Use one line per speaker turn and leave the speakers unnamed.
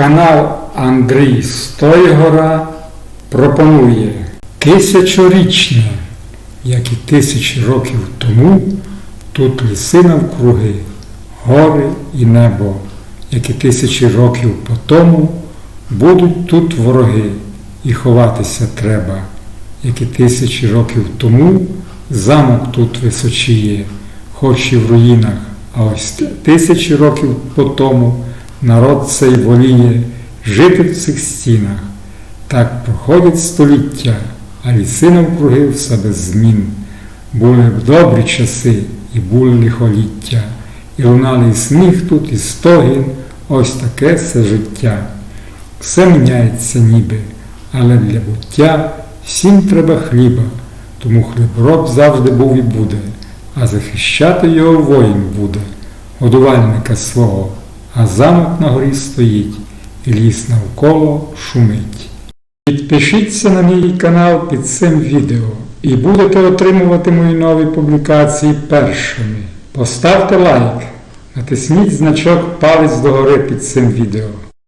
Канал Андрій Стойгора пропонує тисячорічне, як і тисячі років тому, тут ліси навкруги, гори і небо, як і тисячі років по тому, будуть тут вороги, і ховатися треба, як і тисячі років тому, замок тут височіє, хоч і в руїнах, а ось тисячі років по тому народ цей воліє жити в цих стінах. Так проходять століття, а ліси навкруги все без змін. Були б добрі часи і були лихоліття, і лунали і сміх тут, і стогін, ось таке все життя. Все міняється ніби, але для буття всім треба хліба, тому хлібороб завжди був і буде, а захищати його воїн буде, годувальника свого, а замок на горі стоїть, ліс навколо шумить. Підпишіться на мій канал під цим відео і будете отримувати мої нові публікації першими. Поставте лайк, натисніть значок палець догори під цим відео.